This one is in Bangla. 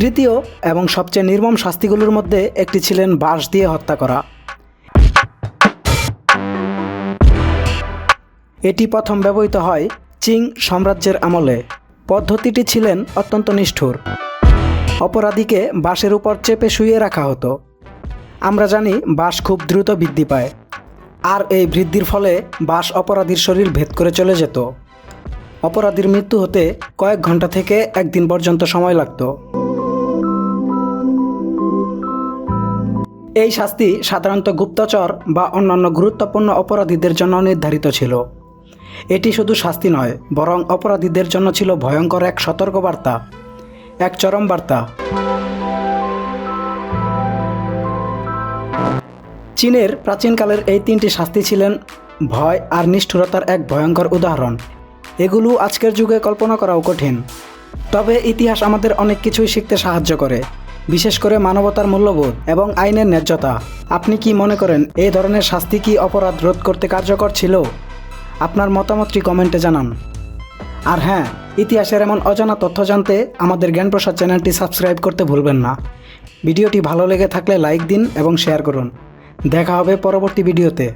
তৃতীয় এবং সবচেয়ে নির্মম শাস্তিগুলোর মধ্যে একটি ছিলেন বাঁশ দিয়ে হত্যা করা। এটি প্রথম ব্যবহৃত হয় চিং সাম্রাজ্যের আমলে। পদ্ধতিটি ছিলেন অত্যন্ত নিষ্ঠুর। অপরাধীকে বাঁশের উপর চেপে শুয়ে রাখা হতো। আমরা জানি বাঁশ খুব দ্রুত বৃদ্ধি পায়, আর এই বৃদ্ধির ফলে বাঁশ অপরাধীর শরীর ভেদ করে চলে যেত। অপরাধীর মৃত্যু হতে কয়েক ঘণ্টা থেকে একদিন পর্যন্ত সময় লাগতো। এই শাস্তি সাধারণত গুপ্তচর বা অন্যান্য গুরুত্বপূর্ণ অপরাধীদের জন্য নির্ধারিত ছিল। এটি শুধু শাস্তি নয়, বরং অপরাধীদের জন্য ছিল ভয়ঙ্কর এক সতর্কবার্তা, এক চরম বার্তা। চীনের প্রাচীনকালের এই তিনটি শাস্তি ছিলেন ভয় আর নিষ্ঠুরতার এক ভয়ঙ্কর উদাহরণ। এগুলো আজকের যুগে কল্পনা করাও কঠিন। তবে ইতিহাস আমাদের অনেক কিছুই শিখতে সাহায্য করে। বিশেষ করে মানবতার মূল্যবোধ এবং আইনের ন্যায্যতা। আপনি কি মনে করেন এই ধরনের শাস্তি কি অপরাধ রোধ করতে কার্যকর ছিল? আপনার মতামতটি কমেন্টে জানান। আর হ্যাঁ ইতিহাসের এমন অজানা তথ্য জানতে আমাদের জ্ঞানপ্রসাদ চ্যানেলটি সাবস্ক্রাইব করতে ভুলবেন না। ভিডিওটি ভালো লেগে থাকলে লাইক দিন এবং শেয়ার করুন। দেখা হবে পরবর্তী ভিডিওতে।